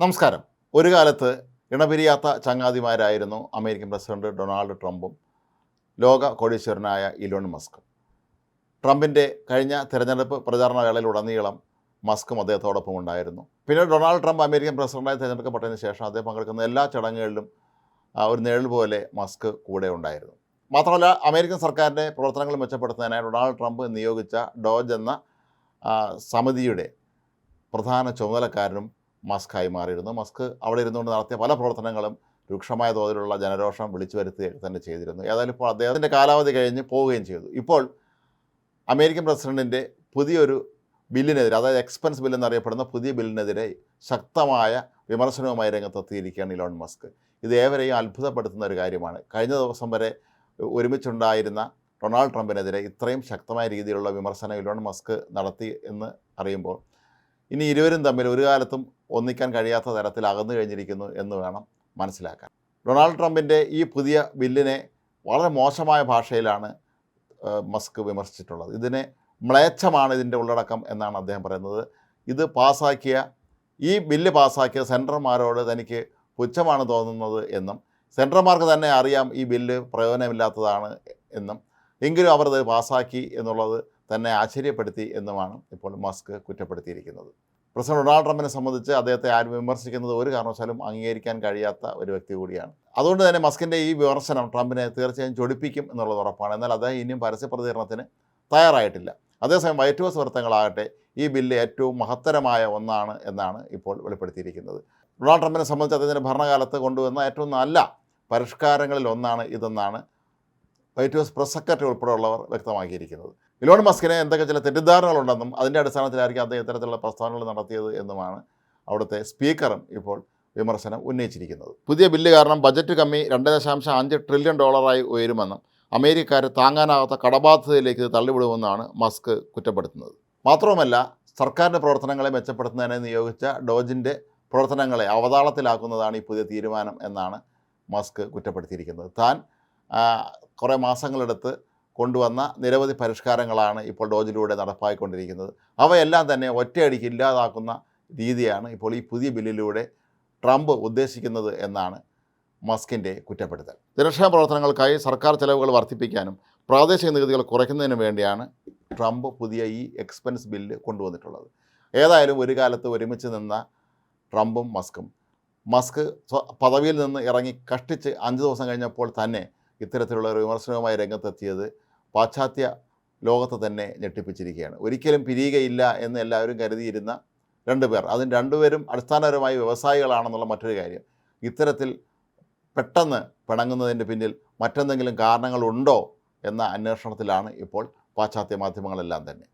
നമസ്കാരം. ഒരു കാലത്ത് ഇണപിരിയാത്ത ചങ്ങാതിമാരായിരുന്നു അമേരിക്കൻ പ്രസിഡന്റ് ഡൊണാൾഡ് ട്രംപും ലോക കോടീശ്വരനായ ഇലോൺ മസ്കും. ട്രംപിന്റെ കഴിഞ്ഞ തിരഞ്ഞെടുപ്പ് പ്രചാരണ വേളയിലുടനീളം മസ്കും അദ്ദേഹത്തോടൊപ്പം ഉണ്ടായിരുന്നു. പിന്നെ ഡൊണാൾഡ് ട്രംപ് അമേരിക്കൻ പ്രസിഡന്റായി തിരഞ്ഞെടുക്കപ്പെട്ടതിന് ശേഷം അദ്ദേഹം പങ്കെടുക്കുന്ന എല്ലാ ചടങ്ങുകളിലും ഒരു നിഴൽ പോലെ മസ്ക് കൂടെ ഉണ്ടായിരുന്നു. മാത്രമല്ല അമേരിക്കൻ സർക്കാരിന്റെ പ്രവർത്തനങ്ങൾ മെച്ചപ്പെടുത്തുന്നതിനായി ഡൊണാൾഡ് ട്രംപ് നിയോഗിച്ച ഡോജ് എന്ന സമിതിയുടെ പ്രധാന ചുമതലക്കാരനും മസ്കായി മാറിയിരുന്നു. മസ്ക് അവിടെ ഇരുന്നുകൊണ്ട് നടത്തിയ പല പ്രവർത്തനങ്ങളും രൂക്ഷമായ തോതിലുള്ള ജനരോഷം വിളിച്ചു വരുത്തുകയൊക്കെ തന്നെ ചെയ്തിരുന്നു. ഏതായാലും ഇപ്പോൾ അദ്ദേഹത്തിന്റെ കാലാവധി കഴിഞ്ഞ് പോവുകയും ചെയ്തു. ഇപ്പോൾ അമേരിക്കൻ പ്രസിഡന്റിന്റെ പുതിയൊരു ബില്ലിനെതിരെ അതായത് എക്സ്പെൻസ് ബിൽ എന്നറിയപ്പെടുന്ന പുതിയ ബില്ലിനെതിരെ ശക്തമായ വിമർശനവുമായി രംഗത്തെത്തിയിരിക്കുകയാണ് ഇലോൺ മസ്ക്. ഇത് ഏവരെയും അത്ഭുതപ്പെടുത്തുന്ന ഒരു കാര്യമാണ്. കഴിഞ്ഞ ദിവസം വരെ ഒരുമിച്ചുണ്ടായിരുന്ന ഡൊണാൾഡ് ട്രംപിനെതിരെ ഇത്രയും ശക്തമായ രീതിയിലുള്ള വിമർശനം ഇലോൺ മസ്ക് നടത്തി എന്ന് അറിയുമ്പോൾ ഇനി ഇരുവരും തമ്മിൽ ഒരു കാലത്തും ഒന്നിക്കാൻ കഴിയാത്ത തരത്തിൽ അകന്നു കഴിഞ്ഞിരിക്കുന്നു എന്ന് വേണം മനസ്സിലാക്കാൻ. ഡൊണാൾഡ് ട്രംപിന്റെ ഈ പുതിയ ബില്ലിനെ വളരെ മോശമായ ഭാഷയിലാണ് മസ്ക് വിമർശിച്ചിട്ടുള്ളത്. ഇതിനെ മ്ലേച്ഛമാണ് ഇതിന്റെ ഉള്ളടക്കം എന്നാണ് അദ്ദേഹം പറയുന്നത്. ഇത് പാസ്സാക്കിയ ഈ ബില്ല് പാസ്സാക്കിയ സെന്റർമാരോട് തനിക്ക് പുച്ഛമാണ് തോന്നുന്നത് എന്നും സെന്റർമാർക്ക് തന്നെ അറിയാം ഈ ബില്ല് പ്രയോജനമില്ലാത്തതാണ് എന്നും എങ്കിലും അവർ അത് പാസ്സാക്കി എന്നുള്ളത് തന്നെ ആശ്ചര്യപ്പെടുത്തി എന്നുമാണ് ഇപ്പോൾ മസ്ക് കുറ്റപ്പെടുത്തിയിരിക്കുന്നത്. പ്രസിഡന്റ് ഡൊണാൾഡ് ട്രംപിനെ സംബന്ധിച്ച് അദ്ദേഹത്തെ ആരും വിമർശിക്കുന്നത് ഒരു കാരണവശാലും അംഗീകരിക്കാൻ കഴിയാത്ത ഒരു വ്യക്തി കൂടിയാണ്. അതുകൊണ്ട് തന്നെ മസ്കിന്റെ ഈ വിമർശനം ട്രംപിനെ തീർച്ചയായും ചൊടിപ്പിക്കും എന്നുള്ളത് ഉറപ്പാണ്. എന്നാൽ അദ്ദേഹം ഇനിയും പരസ്യ പ്രതികരണത്തിന് തയ്യാറായിട്ടില്ല. അതേസമയം വൈറ്റ് ഹൗസ് വൃത്തങ്ങളാകട്ടെ ഈ ബില്ല് ഏറ്റവും മഹത്തരമായ ഒന്നാണ് എന്നാണ് ഇപ്പോൾ വെളിപ്പെടുത്തിയിരിക്കുന്നത്. ഡൊണാൾഡ് ട്രംപിനെ സംബന്ധിച്ച് അദ്ദേഹത്തിന്റെ ഭരണകാലത്ത് കൊണ്ടുവന്ന ഏറ്റവും നല്ല പരിഷ്കാരങ്ങളിൽ ഒന്നാണ് ഇതെന്നാണ് വൈറ്റ് ഹൗസ് പ്രസ് സെക്രട്ടറി ഉൾപ്പെടെയുള്ളവർ വ്യക്തമാക്കിയിരിക്കുന്നത്. ഇലോൺ മസ്കിന് എന്തൊക്കെ ചില തെറ്റിദ്ധാരണകളുണ്ടെന്നും അതിന്റെ അടിസ്ഥാനത്തിലായിരിക്കും അദ്ദേഹം ഇത്തരത്തിലുള്ള പ്രസ്താവനകൾ നടത്തിയത് എന്നുമാണ് അവിടുത്തെ സ്പീക്കറും ഇപ്പോൾ വിമർശനം ഉന്നയിച്ചിരിക്കുന്നത്. പുതിയ ബില്ല് കാരണം ബജറ്റ് കമ്മി രണ്ട് ദശാംശം അഞ്ച് ട്രില്യൺ ഡോളറായി ഉയരുമെന്നും അമേരിക്കക്കാരെ താങ്ങാനാകാത്ത കടബാധ്യതയിലേക്ക് തള്ളിവിടുമെന്നാണ് മസ്ക് കുറ്റപ്പെടുത്തുന്നത്. മാത്രവുമല്ല സർക്കാരിന്റെ പ്രവർത്തനങ്ങളെ മെച്ചപ്പെടുത്തുന്നതിനെ നിയോഗിച്ച ഡോജിന്റെ പ്രവർത്തനങ്ങളെ അവതാളത്തിലാക്കുന്നതാണ് ഈ പുതിയ തീരുമാനം എന്നാണ് മസ്ക് കുറ്റപ്പെടുത്തിയിരിക്കുന്നത്. താൻ കുറേ മാസങ്ങളെടുത്ത് കൊണ്ടുവന്ന നിരവധി പരിഷ്കാരങ്ങളാണ് ഇപ്പോൾ ഡോജിലൂടെ നടപ്പായിക്കൊണ്ടിരിക്കുന്നത്. അവയെല്ലാം തന്നെ ഒറ്റയടിക്ക് ഇല്ലാതാക്കുന്ന രീതിയാണ് ഇപ്പോൾ ഈ പുതിയ ബില്ലിലൂടെ ട്രംപ് ഉദ്ദേശിക്കുന്നത് എന്നാണ് മസ്കിന്റെ കുറ്റപ്പെടുത്തൽ. സുരക്ഷാ പ്രവർത്തനങ്ങൾക്കായി സർക്കാർ ചെലവുകൾ വർദ്ധിപ്പിക്കാനും പ്രാദേശിക നികുതികൾ കുറയ്ക്കുന്നതിനും വേണ്ടിയാണ് ട്രംപ് പുതിയ ഈ എക്സ്പെൻസ് ബില്ല് കൊണ്ടുവന്നിട്ടുള്ളത്. ഏതായാലും ഒരു കാലത്ത് ഒരുമിച്ച് നിന്ന ട്രംപും മസ്കും. മസ്ക് പദവിയിൽ നിന്ന് ഇറങ്ങി കഷ്ടിച്ച് അഞ്ച് ദിവസം കഴിഞ്ഞപ്പോൾ തന്നെ ഇത്തരത്തിലുള്ള ഒരു വിമർശനവുമായി രംഗത്തെത്തിയത് പാശ്ചാത്യ ലോകത്തെ തന്നെ ഞെട്ടിപ്പിച്ചിരിക്കുകയാണ്. ഒരിക്കലും പിരിയുകയില്ല എന്ന് എല്ലാവരും കരുതിയിരുന്ന രണ്ടുപേർ അതിന് രണ്ടുപേരും അടിസ്ഥാനപരമായി വ്യവസായികളാണെന്നുള്ള മറ്റൊരു കാര്യം. ഇത്തരത്തിൽ പെട്ടെന്ന് പിണങ്ങുന്നതിന്റെ പിന്നിൽ മറ്റെന്തെങ്കിലും കാരണങ്ങളുണ്ടോ എന്ന അന്വേഷണത്തിലാണ് ഇപ്പോൾ പാശ്ചാത്യ മാധ്യമങ്ങളെല്ലാം തന്നെ.